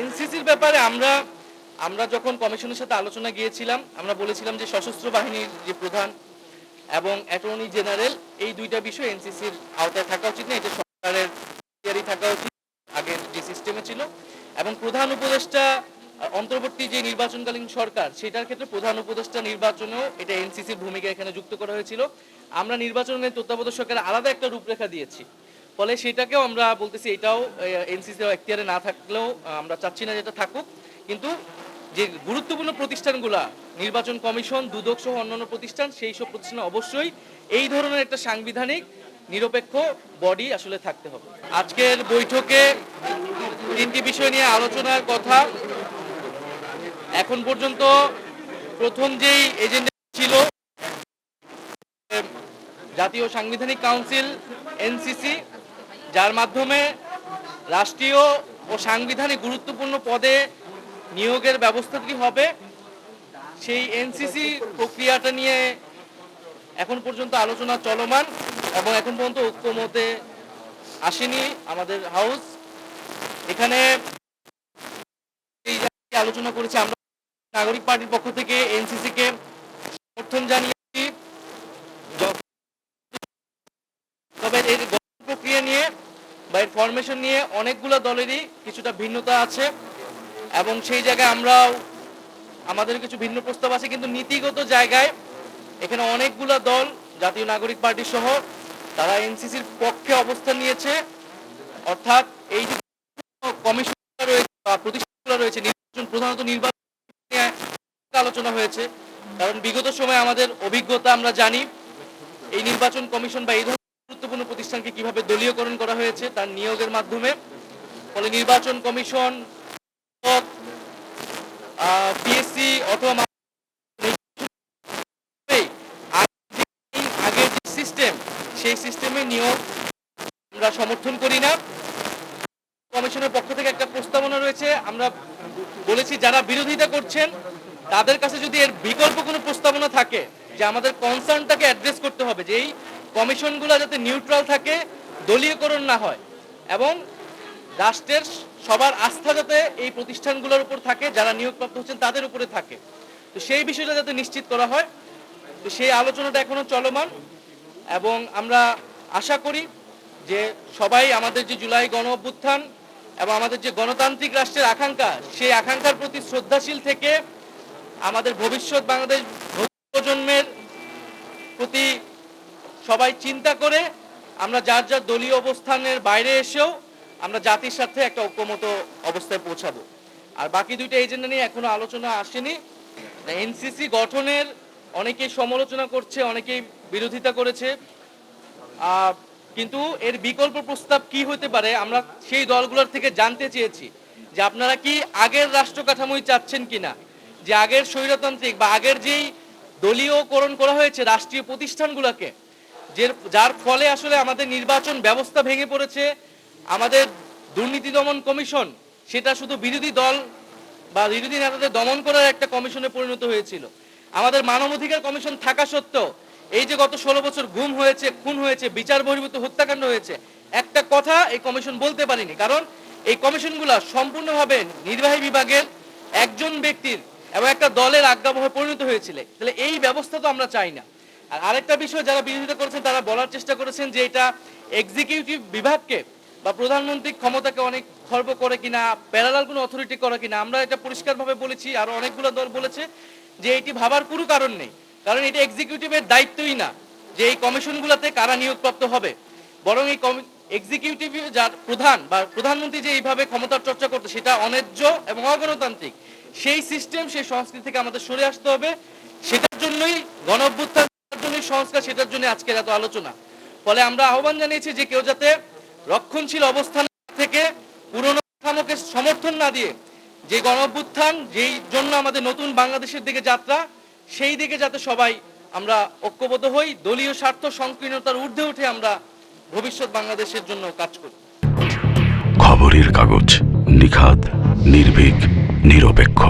এনসিসির ব্যাপারে আমরা আমরা যখন কমিশনের সাথে আলোচনা গিয়েছিলাম, আমরা বলেছিলাম যে সশস্ত্র বাহিনীর যে প্রধান এবং অ্যাটর্নি জেনারেল, এই দুইটা বিষয় এনসিসির আওতায় থাকা উচিত না, এটা সরকারের ইখতিয়ারই থাকা উচিত, আগের যে সিস্টেমে ছিল। এবং প্রধান উপদেষ্টা, অন্তর্বর্তী যে নির্বাচনকালীন সরকার, সেটার ক্ষেত্রে প্রধান উপদেষ্টা নির্বাচনেও এটা এনসিসির ভূমিকা এখানে যুক্ত করা হয়েছিল। আমরা নির্বাচনের তত্ত্বাবধায়ক সরকারের আলাদা একটা রূপরেখা দিয়েছি। ফলে সেটাকেও আমরা বলতেছি এটাও এনসিসি এখতিয়ারে না থাকলেও আমরা চাচ্ছি না যেটা থাকুক। কিন্তু যে গুরুত্বপূর্ণ প্রতিষ্ঠানগুলা, নির্বাচন কমিশন, দুদক সহ অন্যান্য প্রতিষ্ঠান, সেই সব প্রতিষ্ঠানে অবশ্যই এই ধরনের একটা সাংবিধানিক, নিরপেক্ষ বডি আসলে থাকতে হবে। আজকের বৈঠকে তিনটি বিষয় নিয়ে আলোচনার কথা। এখন পর্যন্ত প্রথম যেই এজেন্ডা ছিল জাতীয় সাংবিধানিক কাউন্সিল, এনসিসি যার মাধ্যমে রাষ্ট্রীয় ও সাংবিধানিক গুরুত্বপূর্ণ পদে নিয়োগের ব্যবস্থাটি হবে, সেই এনসিসি প্রক্রিয়াটা নিয়ে এখন পর্যন্ত আলোচনা চলমান এবং এখন পর্যন্ত ঐক্যমতে আসেনি আমাদের হাউস। এখানে আলোচনা করেছি আমরা, নাগরিক পার্টির পক্ষ থেকে এনসিসি কে সমর্থন জানিয়েছি য- তবে এর গঠন প্রক্রিয়া নিয়ে বা এর ফরমেশন নিয়ে অনেকগুলো দলেরই কিছুটা ভিন্নতা আছে এবং সেই জায়গায় আমরাও আমাদের কিছু ভিন্ন প্রস্তাব আছে, কিন্তু নীতিগত জায়গায় এখানে অনেকগুলো দল, জাতীয় নাগরিক পার্টি সহ তারা এনসিসির পক্ষে অবস্থান নিয়েছে। অর্থাৎ এই যে কমিশন রয়েছে বা প্রতিষ্ঠানগুলো রয়েছে, নির্বাচন প্রধানত নির্বাচন নিয়ে আলোচনা হয়েছে। কারণ বিগত সময়ে আমাদের অভিজ্ঞতা আমরা জানি, এই নির্বাচন কমিশন বা এই গুরুত্বপূর্ণ প্রতিষ্ঠানকে কীভাবে দলীয়করণ করা হয়েছে তার নিয়োগের মাধ্যমে। ফলে নির্বাচন কমিশন পিএসসি অথবা আগের যে সিস্টেম সেই সিস্টেমে নিয়োগ আমরা সমর্থন করি না। কমিশনের পক্ষ থেকে একটা প্রস্তাবনা রয়েছে, আমরা বলেছি যারা বিরোধিতা করছেন, তাদের কাছে যদি এর বিকল্প কোনো প্রস্তাবনা থাকে, যে আমাদের কনসার্নটাকে অ্যাড্রেস করতে হবে, যে এই কমিশনগুলো যাতে নিউট্রাল থাকে, দলীয়করণ না হয়। এবং রাষ্ট্রের সবার আস্থা যাতে এই প্রতিষ্ঠানগুলোর উপর থাকে, যারা নিয়োগপ্রাপ্ত হচ্ছেন তাদের উপরে থাকে। তো সেই বিষয়টা যাতে নিশ্চিত করা হয়, তো সেই আলোচনাটা এখনও চলমান। এবং আমরা আশা করি যে সবাই আমাদের যে জুলাই গণ অভ্যুত্থান এবং আমাদের যে গণতান্ত্রিক রাষ্ট্রের আকাঙ্ক্ষা, সেই আকাঙ্ক্ষার প্রতি শ্রদ্ধাশীল থেকে আমাদের ভবিষ্যৎ বাংলাদেশ প্রজন্মের প্রতি সবাই চিন্তা করে আমরা যার যার দলীয় অবস্থানের বাইরে এসেও আমরা জাতির সাথে একটা ঐক্যমত অবস্থায় পৌঁছাবো। আর বাকি দুইটা এজেন্ডা নিয়ে এখনও আলোচনা আসেনি। এনসিসি গঠনের অনেকেই সমালোচনা করছে, অনেকেই বিরোধিতা করেছে। কিন্তু এর বিকল্প প্রস্তাব কি হতে পারে, আমরা সেই দলগুলোর থেকে জানতে চেয়েছি যে আপনারা কি আগের রাষ্ট্র কাঠামোই চাচ্ছেন কিনা? যে আগের স্বৈরতান্ত্রিক বা আগের যেই দলীয়করণ করা হয়েছে রাষ্ট্রীয় প্রতিষ্ঠানগুলোকে যে যার ফলে আসলে আমাদের নির্বাচন ব্যবস্থা ভেঙে পড়েছে, আমাদের দুর্নীতি দমন কমিশন, সেটা শুধু বিরোধী দল বা বিরোধী নেতাদের দমন করার একটা কমিশনে পরিণত হয়েছিল। আমাদের মানবাধিকার কমিশন থাকা সত্ত্বেও এই যে গত ষোলো বছর গুম হয়েছে, খুন হয়েছে, বিচার বহির্ভূত হত্যাকাণ্ড হয়েছে, একটা কথা এই কমিশন বলতে পারেনি। কারণ এই কমিশনগুলো সম্পূর্ণভাবে নির্বাহী বিভাগের একজন ব্যক্তির এবং একটা দলের আজ্ঞাবহে পরিণত হয়েছিল। তাহলে এই ব্যবস্থা তো আমরা চাই না। আর আরেকটা বিষয় যারা বিরোধিতা করেছেন, তারা বলার চেষ্টা করেছেন যে এটা এক্সিকিউটিভ বিভাগকে বা প্রধানমন্ত্রীর ক্ষমতাকে অনেক খর্ব করে কিনা প্যারালাল কোনো অথরিটি করে কিনা, আমরা এটা পরিষ্কারভাবে বলেছি, আর অনেকগুলো দল বলেছে যে এটি ভাবার কোনো কারণ নেই। কারণ এটা এক্সিকিউটিভের দায়িত্বই না যে এই কমিশনগুলোতে কারা নিয়োগপ্রাপ্ত হবে। বরং এই এক্সিকিউটিভ যার প্রধান বা প্রধানমন্ত্রী যে এইভাবে ক্ষমতার চর্চা করতে সেটা অন্যায্য এবং অগণতান্ত্রিক। সেই সিস্টেম সেই সংস্কৃতি থেকে আমাদের সরে আসতে হবে। সেটার জন্যই গণ সেটার সংস্কার সেটার জন্য আজকের এত আলোচনা। ফলে আমরা আহ্বান জানিয়েছি যে কেউ যাতে রক্ষণশীল অবস্থান থেকে পুরনো সমর্থন না দিয়ে যে গণ অভ্যুত্থান যেই জন্য আমাদের নতুন বাংলাদেশের দিকে যাত্রা, সেই দিকে যাতে সবাই আমরা ঐক্যবদ্ধ হই, দলীয় স্বার্থ সংকীর্ণতার ঊর্ধ্বে উঠে আমরা ভবিষ্যৎ বাংলাদেশের জন্য কাজ করি। খবরের কাগজ নিখাত নির্ভীক, নিরপেক্ষ।